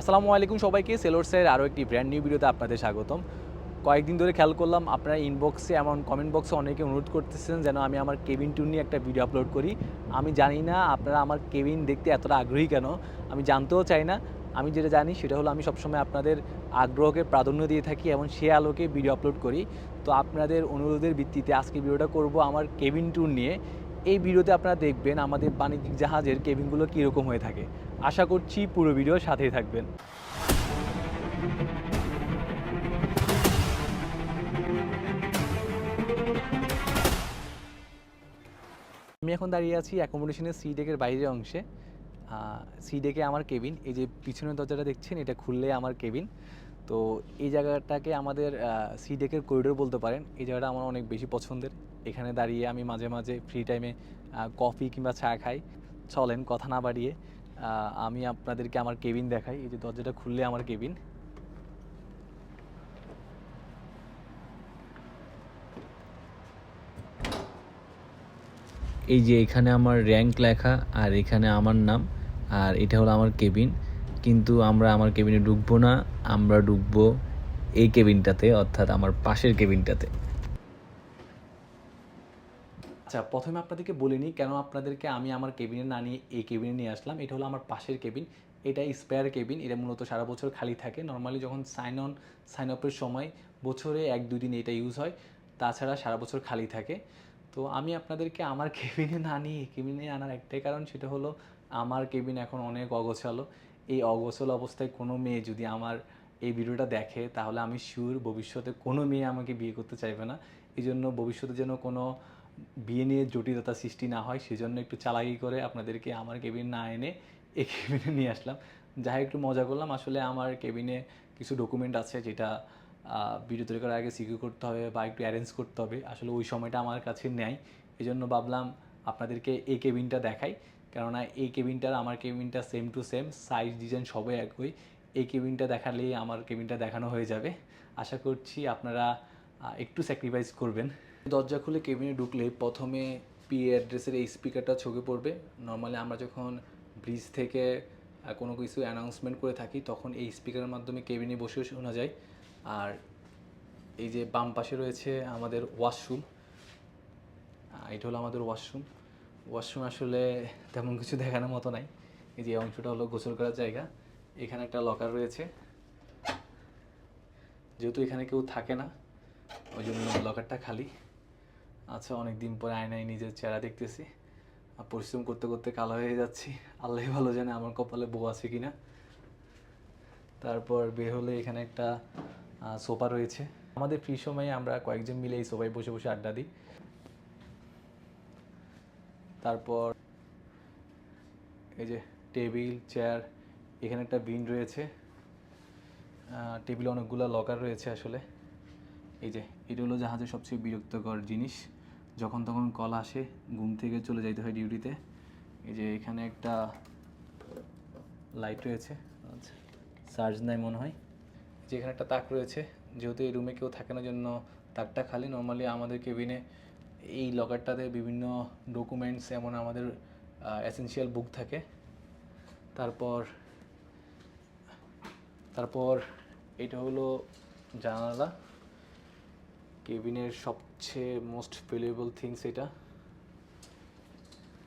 আসসালামু আলাইকুম সবাইকে সেলোরসের আরও একটি ব্র্যান্ড নিউ ভিডিওতে আপনাদের স্বাগতম। কয়েকদিন ধরে খেয়াল করলাম, আপনারা ইনবক্সে এমন কমেন্ট বক্সে অনেকে অনুরোধ করতেছেন যেন আমি আমার কেবিন ট্যুর নিয়ে একটা ভিডিও আপলোড করি। আমি জানি না আপনারা আমার কেবিন দেখতে এতটা আগ্রহী কেন, আমি জানতেও চাই না। আমি যেটা জানি সেটা হলো আমি সবসময় আপনাদের আগ্রহকে প্রাধান্য দিয়ে থাকি এবং সে আলোকে ভিডিও আপলোড করি। তো আপনাদের অনুরোধের ভিত্তিতে আজকে ভিডিওটা করব আমার কেবিন ট্যুর নিয়ে। এই ভিডিওতে আপনারা দেখবেন আমাদের বাণিজ্যিক জাহাজের কেবিনগুলো কীরকম হয়ে থাকে। আশা করছি পুরো ভিডিওর সাথেই থাকবেন। আমি এখন দাঁড়িয়ে আছি অ্যাকোমোডেশনের সি ডেকের বাইরের অংশে। সি ডেকে আমার কেবিন এই যে পিছনের দরজাটা দেখছেন, এটা খুললে আমার কেবিন তো এই জায়গাটাকে আমাদের সি ডেকের করিডোর বলতে পারেন। এই জায়গাটা আমার অনেক বেশি পছন্দের। এখানে দাঁড়িয়ে আমি মাঝে মাঝে ফ্রি টাইমে কফি কিংবা চা খাই। চলেন, কথা না বাড়িয়ে আমি আপনাদেরকে আমার কেবিন দেখাই। এই যে দরজাটা খুললে আমার কেবিন এই যে এখানে আমার র্যাঙ্ক লেখা আর এখানে আমার নাম, আর এটা হলো আমার কেবিন কিন্তু আমরা আমার কেবিনে ঢুকবো না, আমরা ঢুকবো এই কেবিনটাতে অর্থাৎ আমার পাশের কেবিনটাতে আচ্ছা প্রথমে আপনাদেরকে বলিনি কেন আপনাদেরকে আমি আমার কেবিনে না নিয়ে এই কেবিনে নিয়ে আসলাম। এটা হলো আমার পাশের কেবিন। এটা স্পেয়ার কেবিন। এটা মূলত সারা বছর খালি থাকে। নর্মালি যখন সাইন অন সাইন আপের সময় বছরে এক, দুই দিন এটা ইউজ হয়। তাছাড়া সারা বছর খালি থাকে। তো আমি আপনাদেরকে আমার কেবিনে না নিয়ে কেবিনে আনার একটাই কারণ সেটা হলো আমার কেবিন এখন অনেক অগোছালো। এই অগোছালো অবস্থায় কোনো মেয়ে যদি আমার এই ভিডিওটা দেখে, তাহলে আমি শিওর ভবিষ্যতে কোনো মেয়ে আমাকে বিয়ে করতে চাইবে না। এই জন্য ভবিষ্যতে যেন কোনো বিয়ে নিয়ে জটিলতা সৃষ্টি না হয়, সেজন্য একটু চালাকি করে আপনাদেরকে আমার কেবিন না এনে এই কেবিনে নিয়ে আসলাম। যাই একটু মজা করলাম। আসলে আমার কেবিনে কিছু ডকুমেন্ট আছে যেটা ভিডিও তৈরি করার আগে সিকিউর করতে হবে বা একটু অ্যারেঞ্জ করতে হবে। আসলে ওই সময়টা আমার কাছে নেয় এই জন্য ভাবলাম আপনাদেরকে এই কেবিনটা দেখাই। কেননা এই কেবিনটার আমার কেবিনটা same to same size design সবই একই। এই কেবিনটা দেখালেই আমার কেবিনটা দেখানো হয়ে যাবে। আশা করছি আপনারা একটু স্যাক্রিফাইস করবেন। দরজা খুলে কেবিনে ঢুকলে প্রথমে পি অ্যাড্রেসের এই স্পিকারটা চোখে পড়বে। নর্মালি আমরা যখন ব্রিজ থেকে কোনো কিছু অ্যানাউন্সমেন্ট করে থাকি, তখন এই স্পিকারের মাধ্যমে কেবিনে বসে শোনা যায়। আর এই যে বাম পাশে রয়েছে আমাদের ওয়াশরুম এটা হলো আমাদের ওয়াশরুম ওয়াশরুম আসলে তেমন কিছু দেখানোর মতো নাই। এই যে অংশটা হলো গোসল করার জায়গা। এখানে একটা লকার রয়েছে। যেহেতু এখানে কেউ থাকে না, ওই জন্য লকারটা খালি। আচ্ছা অনেক দিন পরে আয়নায় নিজের চেহারা দেখতেছি। আর পরিশ্রম করতে করতে কালো হয়ে যাচ্ছি। আল্লাহ ভালো জানে আমার কপালে বউ আছে কিনা। তারপর বের হলে এখানে একটা সোফা রয়েছে। আমাদের ফ্রি সময়ে আমরা কয়েকজন মিলে এই সোফায় বসে বসে আড্ডা দিই। তারপর এই যে টেবিল, চেয়ার, এখানে একটা বিন রয়েছে। টেবিলে অনেকগুলো লকার রয়েছে আসলে। এই যে এটা হলো জাহাজের সবচেয়ে বিরক্তকর জিনিস। যখন তখন কল আসে ঘুম থেকে চলে যাইতে হয় ডিউটিতে। এই যে এখানে একটা লাইট রয়েছে। আচ্ছা। চার্জ নাই মনে হয়। যে এখানে একটা তাক রয়েছে। যেহেতু এই রুমে কেউ থাকে না জন্য তাকটা খালি। নর্মালি আমাদের কেবিনে এই লকারটাতে বিভিন্ন ডকুমেন্টস এমন আমাদের এসেনশিয়াল বুক থাকে। তারপর তারপর এটা হলো জানালা। কেবিনের সবচেয়ে মোস্ট ভ্যালুয়েবল থিংস এটা।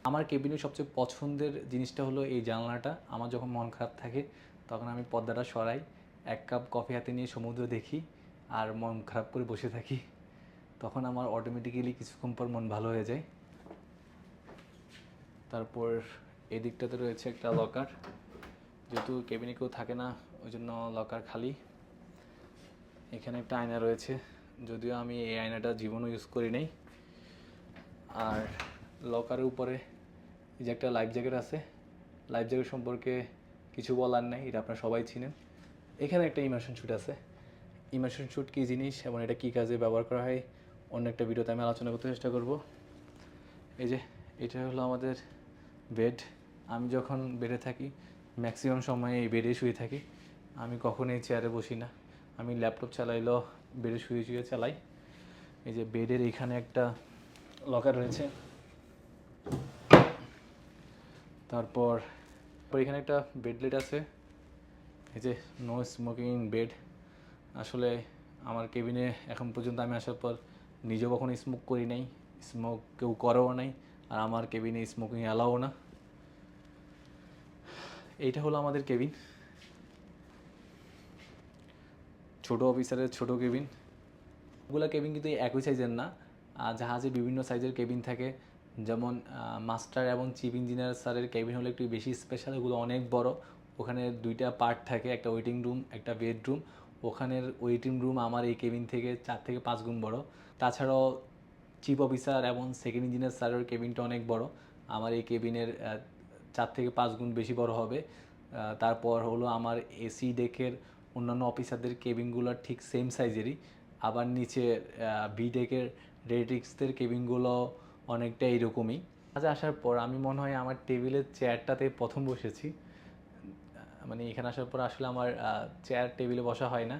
আমার কেবিনের সবচেয়ে পছন্দের জিনিসটা হলো এই জানলাটা। আমার যখন মন খারাপ থাকে, তখন আমি পর্দাটা সরাই, এক কাপ কফি হাতে নিয়ে সমুদ্র দেখি আর মন খারাপ করে বসে থাকি। তখন আমার অটোমেটিক্যালি কিছুক্ষণ পর মন ভালো হয়ে যায়। তারপর এদিকটাতে রয়েছে একটা লকার যেহেতু কেবিনে কেউ থাকে না, ওই জন্য লকার খালি। এখানে একটা আয়না রয়েছে। যদিও আমি এই আয়নাটা জীবনও ইউজ করি নাই। আর লকারের উপরে এই যে একটা লাইফ জ্যাকেট আছে লাইফ জ্যাকেট সম্পর্কে কিছু বলার নেই, এটা আপনারা সবাই চিনেন। এখানে একটা ইমার্শন শ্যুট আছে। ইমার্শন শ্যুট কী জিনিস এবং এটা কী কাজে ব্যবহার করা হয়, অন্য একটা ভিডিওতে আমি আলোচনা করতে চেষ্টা করব। এই যে, এটা হলো আমাদের বেড আমি যখন বেডে থাকি ম্যাক্সিমাম সময় এই বেডে শুয়ে থাকি। আমি কখনোই চেয়ারে বসি না। আমি ল্যাপটপ চালাইলো, বেডে শুয়ে শুয়ে চালাই। এই যে বেডের এখানে একটা লকার রয়েছে। তারপর এখানে একটা বেডলেট আছে। এই যে নো স্মোকিং বেড আসলে আমার কেবিনে এখন পর্যন্ত আমি আসার পর নিজেও কখনো স্মোক করি নাই। স্মোক কেউ করেও নাই। আর আমার কেবিনে স্মোকিং অ্যালাও না। এইটা হলো আমাদের কেবিন ছোট অফিসারের ছোট কেবিন ওগুলো কেবিন কিন্তু একই সাইজের না। জাহাজে বিভিন্ন সাইজের কেবিন থাকে। যেমন মাস্টার এবং চিফ ইঞ্জিনিয়ার স্যারের কেবিন হলো একটু বেশি স্পেশাল ওগুলো অনেক বড়। ওখানে দুইটা পার্ট থাকে, একটা ওয়েটিং রুম একটা বেডরুম ওখানের ওয়েটিং রুম আমার এই কেবিন থেকে চার থেকে পাঁচ গুণ বড়। তাছাড়াও চিফ অফিসার এবং সেকেন্ড ইঞ্জিনিয়ার স্যারের কেবিনটা অনেক বড়। আমার এই কেবিনের চার থেকে পাঁচ গুণ বেশি বড় হবে। তারপর হলো আমার এসি ডেকের অন্যান্য অফিসারদের কেবিনগুলো ঠিক সেম সাইজেরই আবার নিচে বি ডেকের রেডিক্সদের কেবিনগুলো অনেকটা এইরকমই আজ আসার পর আমি মনে হয় আমার টেবিলের চেয়ারটাতে প্রথম বসেছি। মানে এখানে আসার পর আসলে আমার চেয়ার টেবিলে বসা হয় না।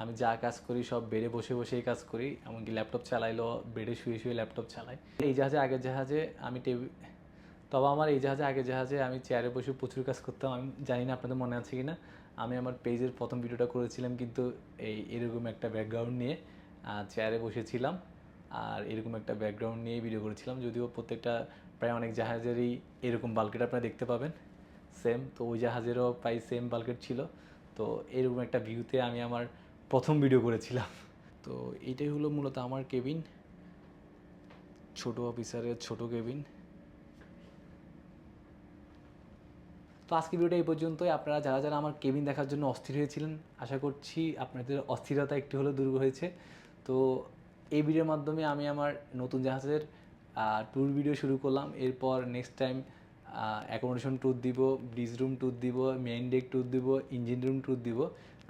আমি যা কাজ করি সব বেডে বসে বসেই কাজ করি। এমনকি ল্যাপটপ চালাইলেও বেডে শুয়ে শুয়ে ল্যাপটপ চালাই। এই জাহাজে আগের জাহাজে আমি টেবিল তবে আমার এই জাহাজে আগের জাহাজে আমি চেয়ারে বসে প্রচুর কাজ করতাম। আমি জানি না আপনাদের মনে আছে কি না আমি আমার পেজের প্রথম ভিডিওটা করেছিলাম কিন্তু এই এরকম একটা ব্যাকগ্রাউন্ড নিয়ে চেয়ারে বসেছিলাম আর এরকম একটা ব্যাকগ্রাউন্ড নিয়ে ভিডিও করেছিলাম। যদিও প্রত্যেকটা প্রায় অনেক জাহাজেরই এরকম বাল্কেট আপনারা দেখতে পাবেন। সেম তো ওই জাহাজেরও প্রায় সেম বাল্কেট ছিল। তো এরকম একটা ভিউতে আমি আমার প্রথম ভিডিও করেছিলাম। তো এইটাই হলো মূলত আমার কেবিন ছোট অফিসারের ছোট কেবিন তো আজকে ভিডিওটা এই পর্যন্তই। আপনারা যারা যারা আমার কেবিন দেখার জন্য অস্থির হয়েছিলেন, আশা করছি আপনাদের অস্থিরতা একটু হলেও দূর হয়েছে। তো এই ভিডিওর মাধ্যমে আমি আমার নতুন জাহাজের ট্যুর ভিডিও শুরু করলাম। এরপর নেক্সট টাইম অ্যাকোমোডেশন ট্যুর দিব ব্রিজ রুম ট্যুর দিব মেইন ডেক ট্যুর দিব ইঞ্জিন রুম ট্যুর দিব।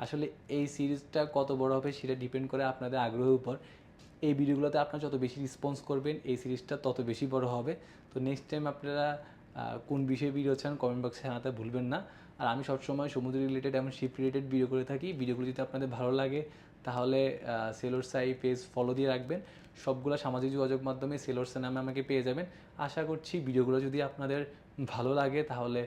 আসলে এই সিরিজটা কত বড় হবে সেটা ডিপেন্ড করে আপনাদের আগ্রহের উপর। এই ভিডিওগুলোতে আপনারা যত বেশি রেসপন্স করবেন, এই সিরিজটা তত বেশি বড় হবে। তো নেক্সট টাইম আপনারা কোন বিষয়ে ভিডিও চান কমেন্ট বক্সে জানাতে ভুলবেন না। আর আমি সবসময় সমুদ্র রিলেটেড এবং শিপ রিলেটেড ভিডিও করে থাকি। ভিডিওগুলো যদি আপনাদের ভালো লাগে, তাহলে সেলোর সাই পেজ ফলো দিয়ে রাখবেন। সবগুলো সামাজিক যোগাযোগ মাধ্যমে সেলোরসের নামে আমাকে পেয়ে যাবেন। আশা করছি ভিডিওগুলো যদি আপনাদের ভালো লাগে, তাহলে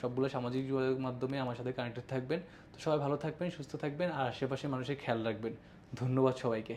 সবগুলো সামাজিক যোগাযোগ মাধ্যমে আমার সাথে কানেক্টেড থাকবেন। তো সবাই ভালো থাকবেন, সুস্থ থাকবেন, আর আশেপাশে মানুষের খেয়াল রাখবেন। ধন্যবাদ সবাইকে।